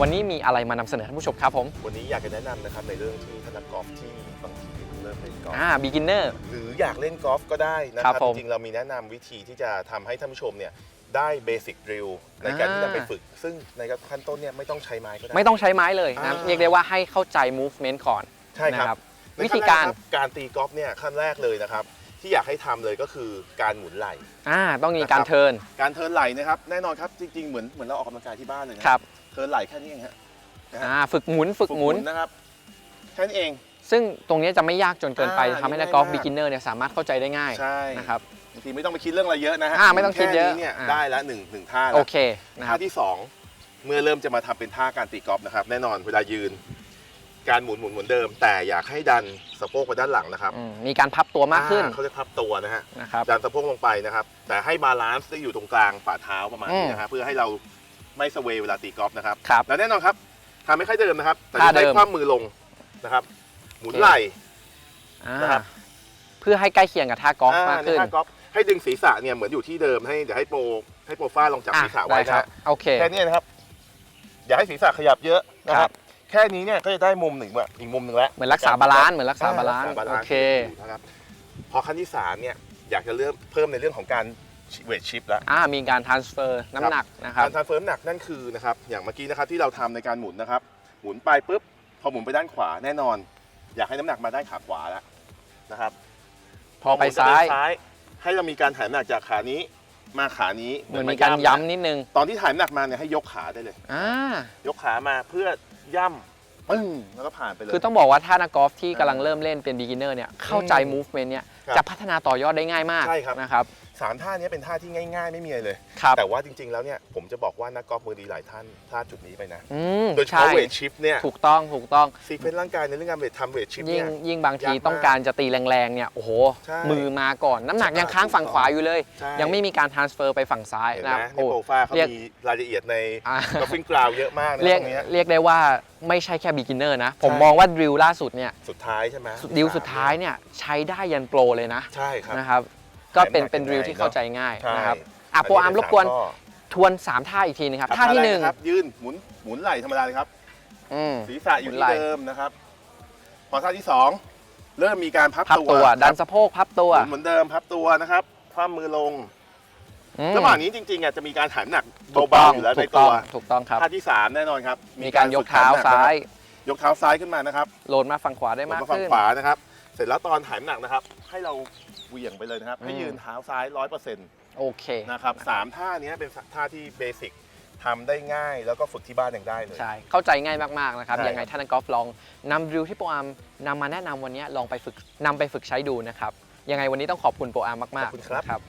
วันนี้มีอะไรมานำเสนอท่านผู้ชมครับผมวันนี้อยากจะแนะนำนะครับในเรื่องที่ถ้านักกอล์ฟที่บางทีเพิ่งเริ่มเล่นกอล์ฟ อ่า beginner หรืออยากเล่นกอล์ฟก็ได้นะคครัรับบผมจริงๆเรามีแนะนำวิธีที่จะทำให้ท่านผู้ชมเนี่ยได้เบสิกดริลในการที่อ่านำไปฝึก ซึ่งในขั้นต้นเนี่ยไม่ต้องใช้ไม้ก็ได้ ไม่ต้องใช้ไม้เลยนะอ่า เรียกได้ว่าให้เข้าใจ movement ก่อนใช่นะครับในวิขั้ธีนแการคบการตีกอล์ฟเนี่ยขั้นแรกเลยนะครับ ที่อยากให้ทำเลยก็คือการหมุนไหล่ อ่าต้องมีการนะครับ เทิร์นการเทิร์นไหล่นะครับแน่นอนครับจริงๆเหมือนเหมือนเราออกกำลังกายที่บ้านเลยนะครับเทิร์นไหล่แค่นี้เองฮะนะฮะอ่าฝึกหมุนฝึกหมุน นะครับแค่นี้เอง ซึ่งตรงนี้จะไม่ยากจนเกินไปอ่าทำให้นักง่ายกอล์ฟมาก beginner เนี่ยสามารถเข้าใจได้ง่ายใช่นะครับ บางทีไม่ต้องไปคิดเรื่องอะไรเยอะนะฮะอ่าไม่ต้องคิดเยอะแเนี่ยอ่า ได้แล้วหนึ่งหนึ่งท่าโอแล้วเคนะคท่ารับที่2เมื่อเริ่มจะมาทำเป็นท่าการตีกอล์ฟนะครับแน่นอนเวลายืน การหมุนหมุนเหมือนเดิม แต่อยากให้ดันสะโพกไปด้านหลังนะครับอืมมีการพับตัวมากขึ้นอ่เขาจะพับตัวนะฮะนะครับ ดันสะโพกลงไปนะครับ แต่ให้บาลานซ์ได้อยู่ตรงกลางฝ่าเท้าประมาณนี้นะฮะเพื่อให้เราไม่สเวย์เวลาตีกอล์ฟนะครับครับ แล้วแน่นอนครับทำไม่ค่อยเดิมนะครับแต่ท่าจะเดิใช้ม ความมือลงนะครับ หมุนโอเคไหล่ อ่านะครับ เพื่อให้ใกล้เคียงกับท่ากอล์ฟมากอ่ในขึ้นท่ากอล์ฟให้ดึงศีรษะเนี่ยเหมือนอยู่ที่เดิมให้เดี๋ยวให้โปรให้โปรฟ้าลองจับอะศีรษะได้ไว้คนะรับฮะโอเค แค่นี้นะครับ อย่าให้ศีรษะขยับเยอะนะคครัรับบแค่นี้เนี่ยก็จะได้มุมหนึ่งแบบอีกมุมหนึ่งแล้วเหมือนรักษาบาลานซ์เหมือนรักษาบาลานซ์รักษโอเคนะครับพอขั้นที่สามเนี่ยอยากจะเริ่มเพิ่มในเรื่องของการเวทชิปแล้วอ่ามีการ transfer น้ำหนักนะครับการทานเฟิร์มหนักนั่นคือนะครับอย่างเมื่อกี้นะครับที่เราทำในการหมุนนะครับ หมุนไปปุ๊บพอหมุนไปด้านขวาแน่นอน อยากให้น้ำหนักมาด้านขาขวาแล้วนะครับ พอไปหมุนจะซ้ายเดินซ้าย ให้เรามีการถ่ายน้ำหนักจากขานี้มาขานี้เหมือนมีการย้ำนิดนึง ตอนที่ถ่ายน้ำหนักมาเนี่ยให้ยกขาได้เลยอ่ายกขามาเพื่อ ย่ำปึ้งแล้วก็ผ่านไปเลย คือต้องบอกว่าถ้านักกอล์ฟที่กำลังเริ่มเล่นเป็น beginner เนี่ยเข้าใจอืม movement เนี่ยครับจะพัฒนาต่อยอดได้ง่ายมากใช่ครับ นะครับ สามท่านี้เป็นท่าที่ง่ายๆ ไม่มีอะไรเลย ครับแต่ว่าจริงๆแล้วเนี่ยผมจะบอกว่านักกอล์ฟมือดีหลายท่านพลาดจุดนี้ไปนะ อืมโดยเฉใช่พาะเวทชิปเนี่ยถูกต้องถูกต้องซีเควนต์ร่างกายในเรื่องการเวททำเวทชิปยิ่เนี่งย ยิ่งบางทียากมากต้องการจะตีแรงๆเนี่ยโอ้โหใช่มือมาก่อน น้ำหนักยังค้างฝั่งขวาอยู่เลย ใช่ ยังไม่มีการ transfer ไปฝั่งซ้ายเห็นนะไหมโอ้ในโปรฟ้าเขาเรียกมีรายละเอียดในอ่า กอล์ฟฟิ้งกราวเยอะมากนะเรียกตรงเนี้ย เรียกได้ว่าไม่ใช่แค่ beginner นะ ผมใช่ มองว่าดริลล่าสุดเนี่ยสุดท้ายใช่ไหมดิวสุดท้ายเนี่ยใช้ได้ยันโปรเลยนะใช่ครับ นะครับ ก็เป็นแถมหนักเป็นดริลยังไงที่เข้าใจง่ายใช่นะครับอะโปรอาร์มรบกวนทวน 3 ท่าอีกทีนึงครับ ท่าที่แรกหนึ่งนะครับยืนหมุนหมุนไหล่ธรรมดาเลยครับอืมศีรษะอยู่หมุนไหล่ที่เดิมนะครับ พอท่าที่สองเริ่มมีการพับพับตัวตัวครับดันสะโพกพับตัวหมุนเหมือนเดิมพับตัวนะครับคว่ำมือลงอืมระหว่างนี้จริงๆอะจะมีการถ่ายน้ำหนักถูกเบาต้องๆอยู่แล้วในถูกตัต้อวงถูกต้องครับท่าที่สามแน่นอนครับ มีการยกเท้าฝึถ่ซ้ายน้ำหนักนะครับยกเท้าซ้ายขึ้นมานะครับโหลดมาฝั่งขวาได้ลงมากมาฝั่งขึ้นขวานะครับ เสร็จแล้วตอนถ่ายน้ำหนักนะครับ ให้เราเหวี่ยงไปเลยนะครับ ให้อืมยืนเท้าซ้ายร้อยเปอร์เซ็นต์โอเค นะครับสามท่านี้เป็นท่าที่เบสิกทำได้ง่ายแล้วก็ฝึกที่บ้านยังได้เลย ใช่ เข้าใจง่ายมาก ๆ นะครับ ใช่ยังไงท่านนักกอล์ฟลองนำดริลที่โปรอาร์มนำมาแนะนำวันนี้ลองไปฝึกนำไปฝึกใช้ดูนะครับ ยังไงวันนี้ต้องขอบคุณโปรอาร์มมากขอบคุณครับๆนะครับ